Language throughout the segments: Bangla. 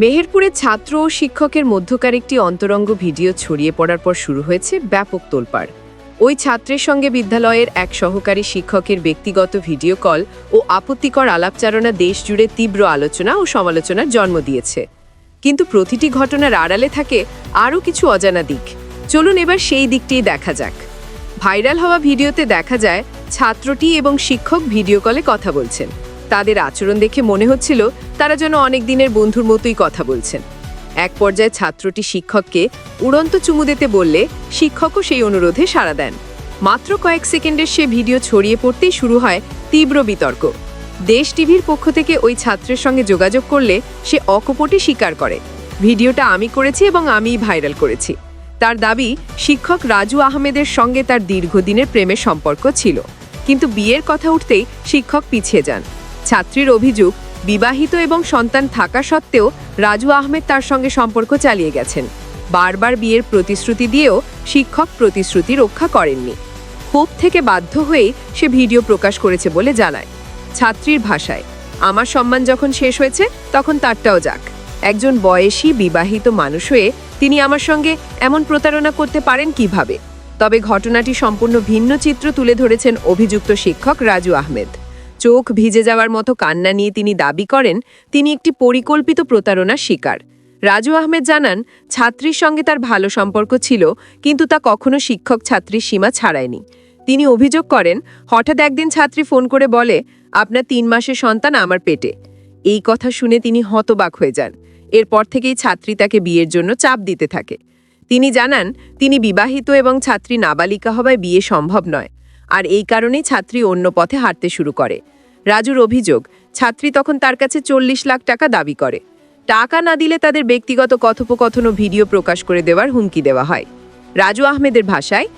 মেহেরপুরে ছাত্র ও শিক্ষকের মধ্যকার একটি অন্তরঙ্গ ভিডিও ছড়িয়ে পড়ার পর শুরু হয়েছে ব্যাপক তোলপাড়। ওই ছাত্রের সঙ্গে বিদ্যালয়ের এক সহকারী শিক্ষকের ব্যক্তিগত ভিডিও কল ও আপত্তিকর আলাপচারণা দেশ জুড়ে তীব্র আলোচনা ও সমালোচনার জন্ম দিয়েছে। কিন্তু প্রতিটি ঘটনার আড়ালে থাকে আরও কিছু অজানা দিক। চলুন এবার সেই দিকটিই দেখা যাক। ভাইরাল হওয়া ভিডিওতে দেখা যায়, ছাত্রটি এবং শিক্ষক ভিডিও কলে কথা বলছেন। তাদের আচরণ দেখে মনে হচ্ছিল তারা যেন অনেক দিনের বন্ধুর মতোই কথা বলছেন। এক পর্যায়ে ছাত্রটি শিক্ষককে উড়ন্ত চুমু দিতে বললে শিক্ষকও সেই অনুরোধে সাড়া দেন। মাত্র কয়েক সেকেন্ডের সে ভিডিও ছড়িয়ে পড়তেই শুরু হয় তীব্র বিতর্ক। দেশ টিভির পক্ষ থেকে ওই ছাত্রের সঙ্গে যোগাযোগ করলে সে অকপটে স্বীকার করে। ভিডিওটা আমি করেছি এবং আমিই ভাইরাল করেছি। তার দাবি, শিক্ষক রাজু আহমেদের সঙ্গে তার দীর্ঘদিনের প্রেমের সম্পর্ক ছিল। কিন্তু বিয়ের কথা উঠতেই শিক্ষক পিছিয়ে যান। ছাত্রীর অভিযোগ, বিবাহিত এবং সন্তান থাকা সত্ত্বেও রাজু আহমেদ তার সঙ্গে সম্পর্ক চালিয়ে গেছেন। বারবার বিয়ের প্রতিশ্রুতি দিয়েও শিক্ষক প্রতিশ্রুতি রক্ষা করেননি। ক্ষোভ থেকে বাধ্য হয়েই সে ভিডিও প্রকাশ করেছে বলে জানায়। ছাত্রীর ভাষায়, আমার সম্মান যখন শেষ হয়েছে, তখন তারটাও যাক। একজন বয়সী বিবাহিত মানুষ হয়ে তিনি আমার সঙ্গে এমন প্রতারণা করতে পারেন কীভাবে? তবে ঘটনাটি সম্পূর্ণ ভিন্ন চিত্র তুলে ধরেছেন অভিযুক্ত শিক্ষক রাজু আহমেদ। চোখ ভিজে যাওয়ার মতো কান্না নিয়ে তিনি দাবি করেন, তিনি একটি পরিকল্পিত প্রতারণার শিকার। রাজু আহমেদ জানান, ছাত্রীর সঙ্গে তার ভালো সম্পর্ক ছিল, কিন্তু তা কখনো শিক্ষক ছাত্রীর সীমা ছাড়ায়নি। তিনি অভিযোগ করেন, হঠাৎ একদিন ছাত্রী ফোন করে বলে, আপনার তিন মাসের সন্তান আমার পেটে। এই কথা শুনে তিনি হতবাক হয়ে যান। এরপর থেকেই ছাত্রী তাকে বিয়ের জন্য চাপ দিতে থাকে। তিনি জানান, তিনি বিবাহিত এবং ছাত্রী নাবালিকা হওয়ায় বিয়ে সম্ভব নয়। আর এই কারণেই ছাত্রী অন্য পথে হাঁটতে শুরু করে। রাজুর অভিযোগ, ছাত্রী তখন তার কাছে চল্লিশ লাখ টাকা দাবি করে। টাকা না দিলে তাদের ব্যক্তিগত কথোপকথন ও ভিডিও প্রকাশ করে দেওয়ার হুমকি দেওয়া হয়। রাজু আহমেদের ভাষায়,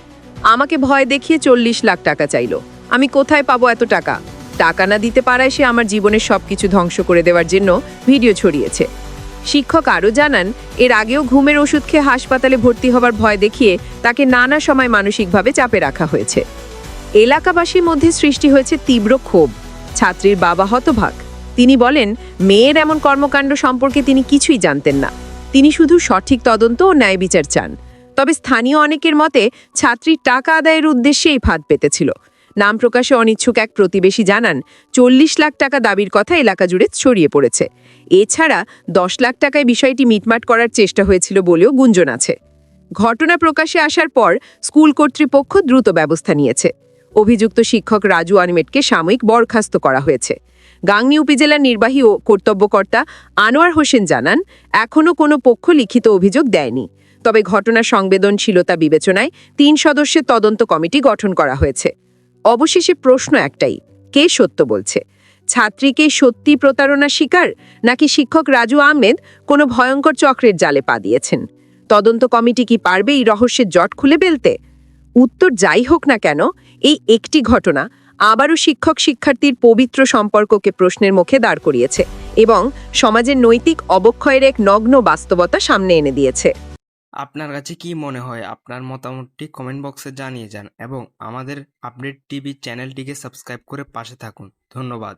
আমাকে ভয় দেখিয়ে চল্লিশ লাখ টাকা চাইলো। আমি কোথায় পাবো এত টাকা? টাকা না দিতে পারায় সে আমার জীবনের সবকিছু ধ্বংস করে দেওয়ার জন্য ভিডিও ছড়িয়েছে। শিক্ষক আরও জানান, এর আগেও ঘুমের ওষুধ খেয়ে হাসপাতালে ভর্তি হবার ভয় দেখিয়ে তাকে নানা সময় মানসিকভাবে চাপে রাখা হয়েছে। এলাকাবাসীর মধ্যে সৃষ্টি হয়েছে তীব্র ক্ষোভ। ছাত্রীর বাবা হতভাগ। তিনি বলেন, মেয়ের এমন কর্মকাণ্ড সম্পর্কে তিনি কিছুই জানতেন না। তিনি শুধু সঠিক তদন্ত ও ন্যায় বিচার চান। তবে স্থানীয় অনেকের মতে, ছাত্রীর টাকা আদায়ের উদ্দেশ্যে এই ফাঁদ পেতেছিল। নাম প্রকাশে অনিচ্ছুক এক প্রতিবেশী জানান, চল্লিশ লাখ টাকা দাবির কথা এলাকা জুড়ে ছড়িয়ে পড়েছে। এছাড়া দশ লাখ টাকায় বিষয়টি মিটমাট করার চেষ্টা হয়েছিল বলেও গুঞ্জন আছে। ঘটনা প্রকাশে আসার পর, স্কুল কর্তৃপক্ষ দ্রুত ব্যবস্থা নিয়েছে। অভিযুক্ত শিক্ষক রাজু আহমেদকে সাময়িক বরখাস্ত করা হয়েছে। গাংনী উপজেলার নির্বাহী ও কর্তব্যকর্তা আনোয়ার হোসেন জানান, এখনও কোনো পক্ষ লিখিত অভিযোগ দেয়নি। তবে ঘটনার সংবেদনশীলতা বিবেচনায় তিন সদস্যের তদন্ত কমিটি গঠন করা হয়েছে। অবশেষে প্রশ্ন একটাই, কে সত্য বলছে? ছাত্রীকে সত্যি প্রতারণা শিকার, নাকি শিক্ষক রাজু আহমেদ কোনো ভয়ঙ্কর চক্রের জালে পা দিয়েছেন? তদন্ত কমিটি কি পারবে এই রহস্যের জট খুলে ফেলতে? উত্তর যাই হোক না কেন, এই একটি ঘটনা আবারও শিক্ষক শিক্ষার্থীর পবিত্র সম্পর্ককে প্রশ্নের মুখে দাঁড় করিয়েছে এবং সমাজের নৈতিক অবক্ষয়ের এক নগ্ন বাস্তবতা সামনে এনে দিয়েছে। আপনার কাছে কি মনে হয়? আপনার মতামতটি কমেন্ট বক্সে জানিয়ে যান এবং আমাদের আপডেট টিভি চ্যানেলটিকে সাবস্ক্রাইব করে পাশে থাকুন। ধন্যবাদ।